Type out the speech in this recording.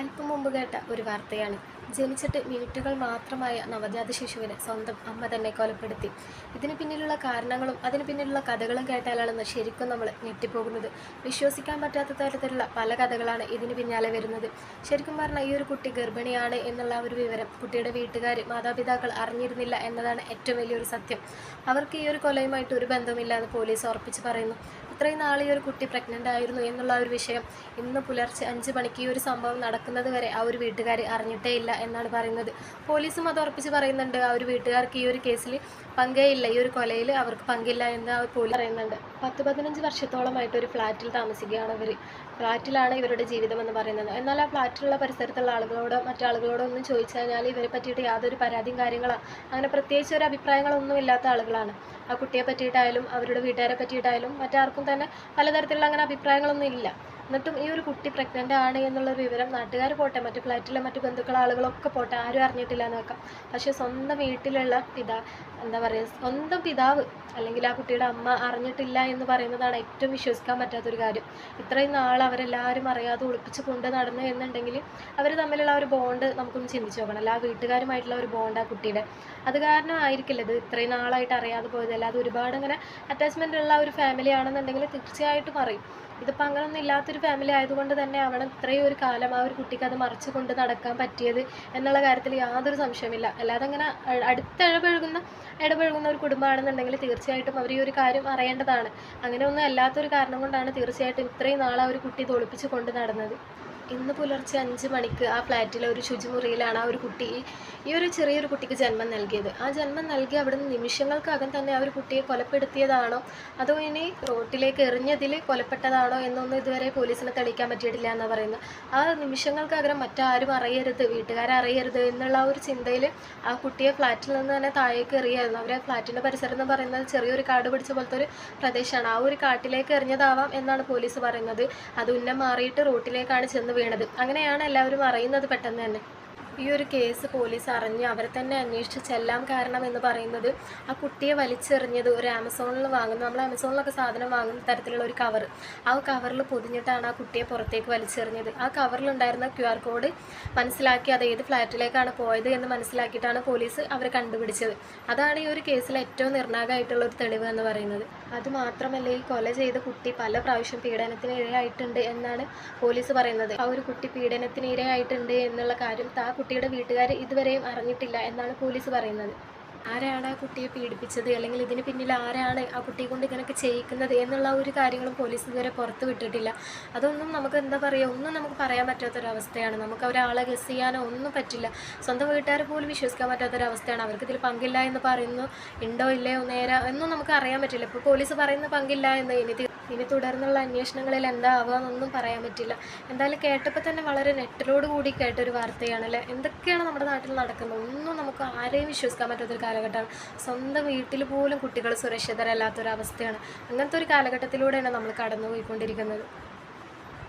അല്പം മുമ്പ് കേട്ട ഒരു വാർത്തയാണ്. ജനിച്ചിട്ട് മിനിറ്റുകൾ മാത്രമായ നവജാത ശിശുവിനെ സ്വന്തം അമ്മ തന്നെ കൊലപ്പെടുത്തി. ഇതിന് പിന്നിലുള്ള കാരണങ്ങളും അതിന് പിന്നിലുള്ള കഥകളും കേട്ടാലാണെന്ന് ശരിക്കും നമ്മൾ ഞെട്ടിപ്പോകുന്നത്. വിശ്വസിക്കാൻ പറ്റാത്ത തരത്തിലുള്ള പല കഥകളാണ് ഇതിന് പിന്നാലെ വരുന്നത്. ശരിക്കും പറഞ്ഞാൽ ഈ ഒരു കുട്ടി ഗർഭിണിയാണ് എന്നുള്ള ഒരു വിവരം കുട്ടിയുടെ വീട്ടുകാർ മാതാപിതാക്കൾ അറിഞ്ഞിരുന്നില്ല എന്നതാണ് ഏറ്റവും വലിയൊരു സത്യം. അവർക്ക് ഈ ഒരു കൊലയുമായിട്ട് ഒരു ബന്ധവുമില്ല എന്ന് പോലീസ് ഉറപ്പിച്ച് പറയുന്നു. ഇത്രയും നാൾ ഈ ഒരു കുട്ടി പ്രഗ്നന്റ് ആയിരുന്നു എന്നുള്ള ഒരു വിഷയം ഇന്ന് പുലർച്ചെ അഞ്ച് മണിക്ക് ഈ ഒരു സംഭവം നടക്കുന്നത് വരെ ആ ഒരു വീട്ടുകാർ അറിഞ്ഞിട്ടേ ഇല്ല എന്നാണ് പറയുന്നത്. പോലീസും അത് ഉറപ്പിച്ച് പറയുന്നുണ്ട്. ആ ഒരു വീട്ടുകാർക്ക് ഈ ഒരു കേസിൽ പങ്കേ ഇല്ല ഈ ഒരു കൊലയിൽ അവർക്ക് പങ്കില്ല എന്ന് അവർ പോലീസ് പറയുന്നുണ്ട്. പത്ത് പതിനഞ്ച് വർഷത്തോളമായിട്ട് ഒരു ഫ്ലാറ്റിൽ താമസിക്കുകയാണ് ഇവർ ഫ്ലാറ്റിലാണ് ഇവരുടെ ജീവിതം എന്ന് പറയുന്നത്. എന്നാൽ ആ ഫ്ലാറ്റിലുള്ള പരിസരത്തുള്ള ആളുകളോടോ മറ്റാളുകളോടോ ഒന്നും ചോദിച്ചു കഴിഞ്ഞാൽ ഇവരെ പറ്റിയിട്ട് യാതൊരു പരാതിയും കാര്യങ്ങളോ അങ്ങനെ പ്രത്യേകിച്ച് ഒരു അഭിപ്രായങ്ങളൊന്നും ഇല്ലാത്ത ആളുകളാണ്. ആ കുട്ടിയെ പറ്റിയിട്ടായാലും അവരുടെ വീട്ടുകാരെ പറ്റിയിട്ടായാലും മറ്റാർക്കും തന്നെ പലതരത്തിലുള്ള അങ്ങനെ അഭിപ്രായങ്ങളൊന്നും ഇല്ല. എന്നിട്ടും ഈ ഒരു കുട്ടി പ്രഗ്നന്റ് ആണ് എന്നുള്ള വിവരം നാട്ടുകാർ പോട്ടെ മറ്റു ഫ്ലാറ്റിലെ മറ്റു ബന്ധുക്കൾ ആളുകളൊക്കെ പോട്ടെ ആരും അറിഞ്ഞിട്ടില്ല എന്ന് വെക്കാം. പക്ഷേ സ്വന്തം വീട്ടിലുള്ള പിതാ എന്താ പറയുക സ്വന്തം പിതാവ് അല്ലെങ്കിൽ ആ കുട്ടിയുടെ അമ്മ അറിഞ്ഞിട്ടില്ല എന്ന് പറയുന്നതാണ് ഏറ്റവും വിശ്വസിക്കാൻ പറ്റാത്തൊരു കാര്യം. ഇത്രയും നാൾ അവരെല്ലാവരും അറിയാതെ ഒളിപ്പിച്ച് കൊണ്ട് നടന്നു എന്നുണ്ടെങ്കിൽ അവർ തമ്മിലുള്ള ഒരു ബോണ്ട് നമുക്കൊന്ന് ചിന്തിച്ച് നോക്കണം. അല്ല ആ വീട്ടുകാരുമായിട്ടുള്ള ഒരു ബോണ്ട് ആ കുട്ടിയുടെ. അത് കാരണമായിരിക്കില്ല ഇത് ഇത്രയും നാളായിട്ട് അറിയാതെ പോയത്. അല്ലാതെ ഒരുപാട് അങ്ങനെ അറ്റാച്ച്മെന്റ് ഉള്ള ഒരു ഫാമിലി ആണെന്നുണ്ടെങ്കിൽ തീർച്ചയായിട്ടും അറിയും. ഇതിപ്പോൾ അങ്ങനെയൊന്നും ഇല്ലാത്തൊരു ഫാമിലി ആയതുകൊണ്ട് തന്നെ അവൾ ഇത്രയും ഒരു കാലം ആ ഒരു കുട്ടിക്ക് അത് മറച്ചു കൊണ്ട് നടക്കാൻ പറ്റിയത് എന്നുള്ള കാര്യത്തിൽ യാതൊരു സംശയമില്ല അല്ലാതെ അങ്ങനെ അടുത്ത് അടുത്തിടപഴകുന്ന ഇടപഴകുന്ന ഒരു കുടുംബമാണെന്നുണ്ടെങ്കിൽ തീർച്ചയായിട്ടും അവർ ഈ ഒരു കാര്യം അറിയേണ്ടതാണ്. അങ്ങനെയൊന്നും അല്ലാത്തൊരു കാരണം കൊണ്ടാണ് തീർച്ചയായിട്ടും ഇത്രയും ആ ഒരു കുട്ടി ഇത് കൊണ്ട് നടന്നത്. ഇന്ന് പുലർച്ചെ അഞ്ച് മണിക്ക് ആ ഫ്ലാറ്റിലെ ഒരു ശുചിമുറിയിലാണ് ആ ഒരു കുട്ടി ഈ ഒരു ചെറിയൊരു കുട്ടിക്ക് ജന്മം നൽകിയത്. ആ ജന്മം നൽകി അവിടുന്ന് നിമിഷങ്ങൾക്കകം തന്നെ ആ ഒരു കുട്ടിയെ കൊലപ്പെടുത്തിയതാണോ? അതോ ഇനി റോട്ടിലേക്ക് എറിഞ്ഞതിൽ കൊലപ്പെട്ടതാണോ എന്നൊന്നും ഇതുവരെ പോലീസിനെ തെളിയിക്കാൻ പറ്റിയിട്ടില്ല എന്നാണ് പറയുന്നത്. ആ നിമിഷങ്ങൾക്കകം മറ്റാരും അറിയരുത് വീട്ടുകാരറിയരുത് എന്നുള്ള ഒരു ചിന്തയിൽ ആ കുട്ടിയെ ഫ്ലാറ്റിൽ നിന്ന് തന്നെ താഴേക്ക് എറിയായിരുന്നു. അവരെ ഫ്ലാറ്റിന്റെ പരിസരം എന്ന് പറയുന്നത് ചെറിയൊരു കാട് പിടിച്ച പോലത്തെ ഒരു പ്രദേശമാണ്. ആ ഒരു കാട്ടിലേക്ക് എറിഞ്ഞതാവാം എന്നാണ് പോലീസ് പറയുന്നത്. അത് ഉന്നം മാറിയിട്ട് റോട്ടിലേക്കാണ് ചെന്ന് വീണത്. അങ്ങനെയാണ് എല്ലാവരും അറിയുന്നത് പെട്ടെന്ന് തന്നെ. ഈ ഒരു കേസ് പോലീസ് അറിഞ്ഞ് അവരെ തന്നെ അന്വേഷിച്ച് ചെല്ലാം കാരണം എന്ന് പറയുന്നത് ആ കുട്ടിയെ വലിച്ചെറിഞ്ഞത് ഒരു ആമസോണിൽ വാങ്ങുന്ന നമ്മൾ ആമസോണിലൊക്കെ സാധനം വാങ്ങുന്ന തരത്തിലുള്ള ഒരു കവർ. ആ കവറിൽ പൊതിഞ്ഞിട്ടാണ് ആ കുട്ടിയെ പുറത്തേക്ക് വലിച്ചെറിഞ്ഞത്. ആ കവറിലുണ്ടായിരുന്ന ക്യു ആർ കോഡ് മനസ്സിലാക്കി അത് ഏത് ഫ്ലാറ്റിലേക്കാണ് പോയത് എന്ന് മനസ്സിലാക്കിയിട്ടാണ് പോലീസ് അവരെ കണ്ടുപിടിച്ചത്. അതാണ് ഈ ഒരു കേസിൽ ഏറ്റവും നിർണായകമായിട്ടുള്ള ഒരു തെളിവ് എന്ന് പറയുന്നത്. അതുമാത്രമല്ല ഈ കൊല ചെയ്ത കുട്ടി പല പ്രാവശ്യം പീഡനത്തിന് ഇരയായിട്ടുണ്ട് എന്നാണ് പോലീസ് പറയുന്നത്. ആ ഒരു കുട്ടി പീഡനത്തിന് ഇരയായിട്ടുണ്ട് എന്നുള്ള കാര്യം ആ കുട്ടിയുടെ വീട്ടുകാർ ഇതുവരെയും അറിഞ്ഞിട്ടില്ല എന്നാണ് പോലീസ് പറയുന്നത്. ആരാണ് ആ കുട്ടിയെ പീഡിപ്പിച്ചത്? അല്ലെങ്കിൽ ഇതിന് പിന്നിൽ ആരാണ് ആ കുട്ടിയെ കൊണ്ട് ഇങ്ങനെയൊക്കെ ചെയ്യിക്കുന്നത് എന്നുള്ള ഒരു കാര്യങ്ങളും പോലീസ് ഇതുവരെ പുറത്ത് വിട്ടിട്ടില്ല. അതൊന്നും നമുക്ക് എന്താ പറയുക ഒന്നും നമുക്ക് പറയാൻ പറ്റാത്തൊരവസ്ഥയാണ്. നമുക്ക് ഒരാളെ ഗസ് ചെയ്യാനോ ഒന്നും പറ്റില്ല. സ്വന്തം വീട്ടുകാരെ പോലും വിശ്വസിക്കാൻ പറ്റാത്തൊരവസ്ഥയാണ്. അവർക്ക് ഇതിൽ പങ്കില്ല എന്ന് പറയുന്നു ഉണ്ടോ ഇല്ലയോ നേരെ എന്നും നമുക്ക് അറിയാൻ പറ്റില്ല. ഇപ്പോൾ പോലീസ് പറയുന്ന പങ്കില്ല എന്ന് ഇനി ഇനി തുടർന്നുള്ള അന്വേഷണങ്ങളിൽ എന്താ ആവുകയെന്നൊന്നും പറയാൻ പറ്റില്ല. എന്തായാലും കേട്ടപ്പോൾ തന്നെ വളരെ നെറ്റിലോട് കൂടി കേട്ടൊരു വാർത്തയാണ് അല്ലേ? എന്തൊക്കെയാണ് നമ്മുടെ നാട്ടിൽ നടക്കുന്നത്? ഒന്നും നമുക്ക് ആരെയും വിശ്വസിക്കാൻ പറ്റാത്തൊരു കാലഘട്ടമാണ്. സ്വന്തം വീട്ടിൽ പോലും കുട്ടികൾ സുരക്ഷിതരല്ലാത്തൊരവസ്ഥയാണ്. അങ്ങനത്തെ ഒരു കാലഘട്ടത്തിലൂടെയാണ് നമ്മൾ കടന്നു പോയിക്കൊണ്ടിരിക്കുന്നത്